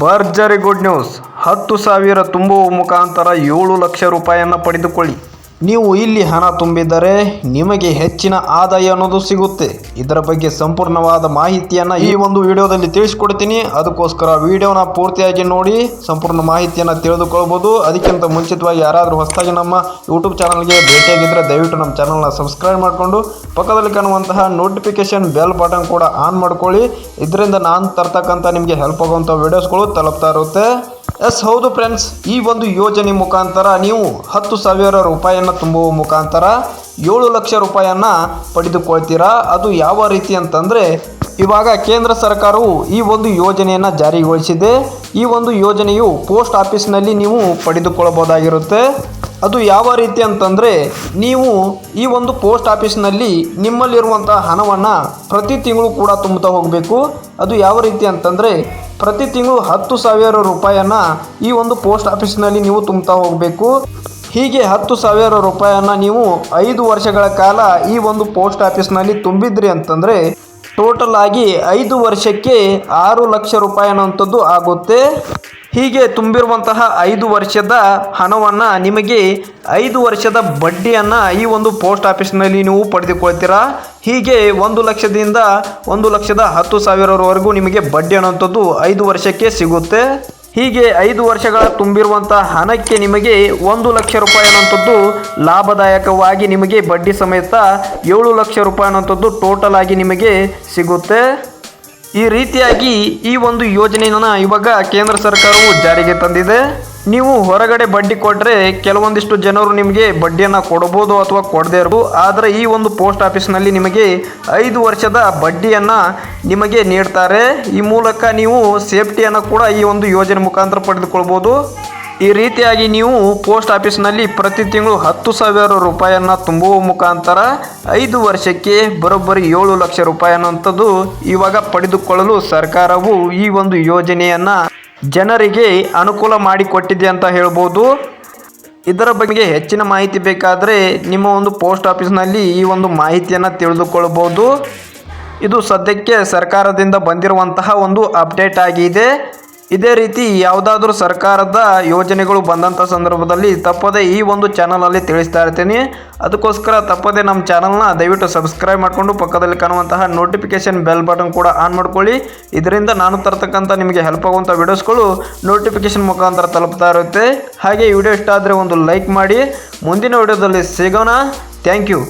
ಭರ್ಜರಿ good news. ಹತ್ತು ಸಾವಿರ ತುಂಬುವ ಮುಖಾಂತರ ಏಳು ಲಕ್ಷ ರೂಪಾಯಿಯನ್ನು ಪಡೆದುಕೊಳ್ಳಿ. ನೀವು ಇಲ್ಲಿ ಹಣ ತುಂಬಿದರೆ ನಿಮಗೆ ಹೆಚ್ಚಿನ ಆದಾಯ ಅನ್ನೋದು ಸಿಗುತ್ತೆ. ಇದರ ಬಗ್ಗೆ ಸಂಪೂರ್ಣವಾದ ಮಾಹಿತಿಯನ್ನು ಈ ಒಂದು ವಿಡಿಯೋದಲ್ಲಿ ತಿಳಿಸ್ಕೊಡ್ತೀನಿ. ಅದಕ್ಕೋಸ್ಕರ ವಿಡಿಯೋನ ಪೂರ್ತಿಯಾಗಿ ನೋಡಿ, ಸಂಪೂರ್ಣ ಮಾಹಿತಿಯನ್ನು ತಿಳಿದುಕೊಳ್ಬೋದು. ಅದಕ್ಕಿಂತ ಮುಂಚಿತವಾಗಿ ಯಾರಾದರೂ ಹೊಸದಾಗಿ ನಮ್ಮ ಯೂಟ್ಯೂಬ್ ಚಾನಲ್ಗೆ ಭೇಟಿಯಾಗಿದ್ದರೆ ದಯವಿಟ್ಟು ನಮ್ಮ ಚಾನಲ್ನ ಸಬ್ಸ್ಕ್ರೈಬ್ ಮಾಡಿಕೊಂಡು, ಪಕ್ಕದಲ್ಲಿ ಕಾಣುವಂತಹ ನೋಟಿಫಿಕೇಶನ್ ಬೆಲ್ ಬಟನ್ ಕೂಡ ಆನ್ ಮಾಡ್ಕೊಳ್ಳಿ. ಇದರಿಂದ ನಾನು ತರ್ತಕ್ಕಂಥ ನಿಮಗೆ ಹೆಲ್ಪ್ ಆಗುವಂಥ ವೀಡಿಯೋಸ್ಗಳು ತಲುಪ್ತಾ ಇರುತ್ತೆ. ಎಸ್, ಹೌದು ಫ್ರೆಂಡ್ಸ್. ಈ ಒಂದು ಯೋಜನೆ ಮುಖಾಂತರ ನೀವು ಹತ್ತು ಸಾವಿರ ರೂಪಾಯಿಯನ್ನು ತುಂಬುವ ಮುಖಾಂತರ ಏಳು ಲಕ್ಷ ರೂಪಾಯಿಯನ್ನು ಪಡೆದುಕೊಳ್ತೀರಾ? ಅದು ಯಾವ ರೀತಿ ಅಂತಂದರೆ, ಇವಾಗ ಕೇಂದ್ರ ಸರ್ಕಾರವು ಈ ಒಂದು ಯೋಜನೆಯನ್ನು ಜಾರಿಗೊಳಿಸಿದೆ. ಈ ಒಂದು ಯೋಜನೆಯು ಪೋಸ್ಟ್ ಆಫೀಸ್ನಲ್ಲಿ ನೀವು ಪಡೆದುಕೊಳ್ಳಬಹುದಾಗಿರುತ್ತೆ. ಅದು ಯಾವ ರೀತಿ ಅಂತಂದರೆ ನೀವು ಈ ಒಂದು ಪೋಸ್ಟ್ ಆಫೀಸ್ನಲ್ಲಿ ನಿಮ್ಮಲ್ಲಿರುವಂಥ ಹಣವನ್ನು ಪ್ರತಿ ತಿಂಗಳು ಕೂಡ ತುಂಬುತ್ತಾ ಹೋಗಬೇಕು. ಅದು ಯಾವ ರೀತಿ ಅಂತಂದರೆ ಪ್ರತಿ ತಿಂಗಳು ಹತ್ತು ಸಾವಿರ ರೂಪಾಯಿಯನ್ನು ಈ ಒಂದು ಪೋಸ್ಟ್ ಆಫೀಸ್ನಲ್ಲಿ ನೀವು ತುಂಬುತ್ತಾ ಹೋಗಬೇಕು. ಹೀಗೆ ಹತ್ತು ಸಾವಿರ ರೂಪಾಯಿಯನ್ನು ನೀವು ಐದು ವರ್ಷಗಳ ಕಾಲ ಈ ಒಂದು ಪೋಸ್ಟ್ ಆಫೀಸ್ನಲ್ಲಿ ತುಂಬಿದ್ರಿ ಅಂತಂದರೆ ಟೋಟಲ್ ಆಗಿ ಐದು ವರ್ಷಕ್ಕೆ ಆರು ಲಕ್ಷ ರೂಪಾಯಿ ಅನ್ನೋಂಥದ್ದು ಆಗುತ್ತೆ. ಹೀಗೆ ತುಂಬಿರುವಂತಹ ಐದು ವರ್ಷದ ಹಣವನ್ನು ನಿಮಗೆ ಐದು ವರ್ಷದ ಬಡ್ಡಿಯನ್ನು ಈ ಒಂದು ಪೋಸ್ಟ್ ಆಫೀಸ್ನಲ್ಲಿ ನೀವು ಪಡೆದುಕೊಳ್ತೀರಾ? ಹೀಗೆ ಒಂದು ಲಕ್ಷದಿಂದ ಒಂದು ಲಕ್ಷದ ಹತ್ತು ಸಾವಿರವರೆಗೂ ನಿಮಗೆ ಬಡ್ಡಿ ಅನ್ನುವಂಥದ್ದು ಐದು ವರ್ಷಕ್ಕೆ ಸಿಗುತ್ತೆ. ಹೀಗೆ ಐದು ವರ್ಷಗಳ ತುಂಬಿರುವಂಥ ಹಣಕ್ಕೆ ನಿಮಗೆ ಒಂದು ಲಕ್ಷ ರೂಪಾಯಿ ಅನ್ನೋಂಥದ್ದು ಲಾಭದಾಯಕವಾಗಿ ನಿಮಗೆ ಬಡ್ಡಿ ಸಮೇತ ಏಳು ಲಕ್ಷ ರೂಪಾಯಿ ಅನ್ನೋಂಥದ್ದು ಟೋಟಲ್ ಆಗಿ ನಿಮಗೆ ಸಿಗುತ್ತೆ. ಈ ರೀತಿಯಾಗಿ ಈ ಒಂದು ಯೋಜನೆಯನ್ನು ಇವಾಗ ಕೇಂದ್ರ ಸರ್ಕಾರವು ಜಾರಿಗೆ ತಂದಿದೆ. ನೀವು ಹೊರಗಡೆ ಬಡ್ಡಿ ಕೊಟ್ಟರೆ ಕೆಲವೊಂದಿಷ್ಟು ಜನರು ನಿಮಗೆ ಬಡ್ಡಿಯನ್ನು ಕೊಡಬಹುದು ಅಥವಾ ಕೊಡದೇ ಇರಬಹುದು ಆದರೆ ಈ ಒಂದು ಪೋಸ್ಟ್ ಆಫೀಸ್ನಲ್ಲಿ ನಿಮಗೆ ಐದು ವರ್ಷದ ಬಡ್ಡಿಯನ್ನು ನಿಮಗೆ ನೀಡ್ತಾರೆ. ಈ ಮೂಲಕ ನೀವು ಸೇಫ್ಟಿಯನ್ನು ಕೂಡ ಈ ಒಂದು ಯೋಜನೆ ಮುಖಾಂತರ ಪಡೆದುಕೊಳ್ಬೋದು. ಈ ರೀತಿಯಾಗಿ ನೀವು ಪೋಸ್ಟ್ ಆಫೀಸ್ನಲ್ಲಿ ಪ್ರತಿ ತಿಂಗಳು ಹತ್ತು ಸಾವಿರ ರೂಪಾಯಿಯನ್ನು ತುಂಬುವ ಮುಖಾಂತರ ಐದು ವರ್ಷಕ್ಕೆ ಬರೋಬ್ಬರಿ ಏಳು ಲಕ್ಷ ರೂಪಾಯಿ ಅನ್ನುವಂಥದ್ದು ಇವಾಗ ಪಡೆದುಕೊಳ್ಳಲು ಸರ್ಕಾರವು ಈ ಒಂದು ಯೋಜನೆಯನ್ನು ಜನರಿಗೆ ಅನುಕೂಲ ಮಾಡಿಕೊಟ್ಟಿದೆ ಅಂತ ಹೇಳ್ಬೋದು. ಇದರ ಬಗ್ಗೆ ಹೆಚ್ಚಿನ ಮಾಹಿತಿ ಬೇಕಾದರೆ ನಿಮ್ಮ ಒಂದು ಪೋಸ್ಟ್ ಆಫೀಸ್ನಲ್ಲಿ ಈ ಒಂದು ಮಾಹಿತಿಯನ್ನು ತಿಳಿದುಕೊಳ್ಳಬಹುದು ಇದು ಸದ್ಯಕ್ಕೆ ಸರ್ಕಾರದಿಂದ ಬಂದಿರುವಂತಹ ಒಂದು ಅಪ್ಡೇಟ್ ಆಗಿದೆ. ಇದೇ ರೀತಿ ಯಾವುದಾದ್ರೂ ಸರ್ಕಾರದ ಯೋಜನೆಗಳು ಬಂದಂಥ ಸಂದರ್ಭದಲ್ಲಿ ತಪ್ಪದೇ ಈ ಒಂದು ಚಾನಲಲ್ಲಿ ತಿಳಿಸ್ತಾ ಇರ್ತೀನಿ. ಅದಕ್ಕೋಸ್ಕರ ತಪ್ಪದೇ ನಮ್ಮ ಚಾನಲ್ನ ದಯವಿಟ್ಟು ಸಬ್ಸ್ಕ್ರೈಬ್ ಮಾಡಿಕೊಂಡು ಪಕ್ಕದಲ್ಲಿ ಕಾಣುವಂತಹ ನೋಟಿಫಿಕೇಶನ್ ಬೆಲ್ ಬಟನ್ ಕೂಡ ಆನ್ ಮಾಡ್ಕೊಳ್ಳಿ. ಇದರಿಂದ ನಾನು ತರ್ತಕ್ಕಂಥ ನಿಮಗೆ ಹೆಲ್ಪ್ ಆಗುವಂಥ ವೀಡಿಯೋಸ್ಗಳು ನೋಟಿಫಿಕೇಶನ್ ಮುಖಾಂತರ ತಲುಪ್ತಾ ಇರುತ್ತೆ. ಹಾಗೆ ವಿಡಿಯೋ ಇಷ್ಟ ಆದರೆ ಒಂದು ಲೈಕ್ ಮಾಡಿ. ಮುಂದಿನ ವಿಡಿಯೋದಲ್ಲಿ ಸಿಗೋಣ. Thank you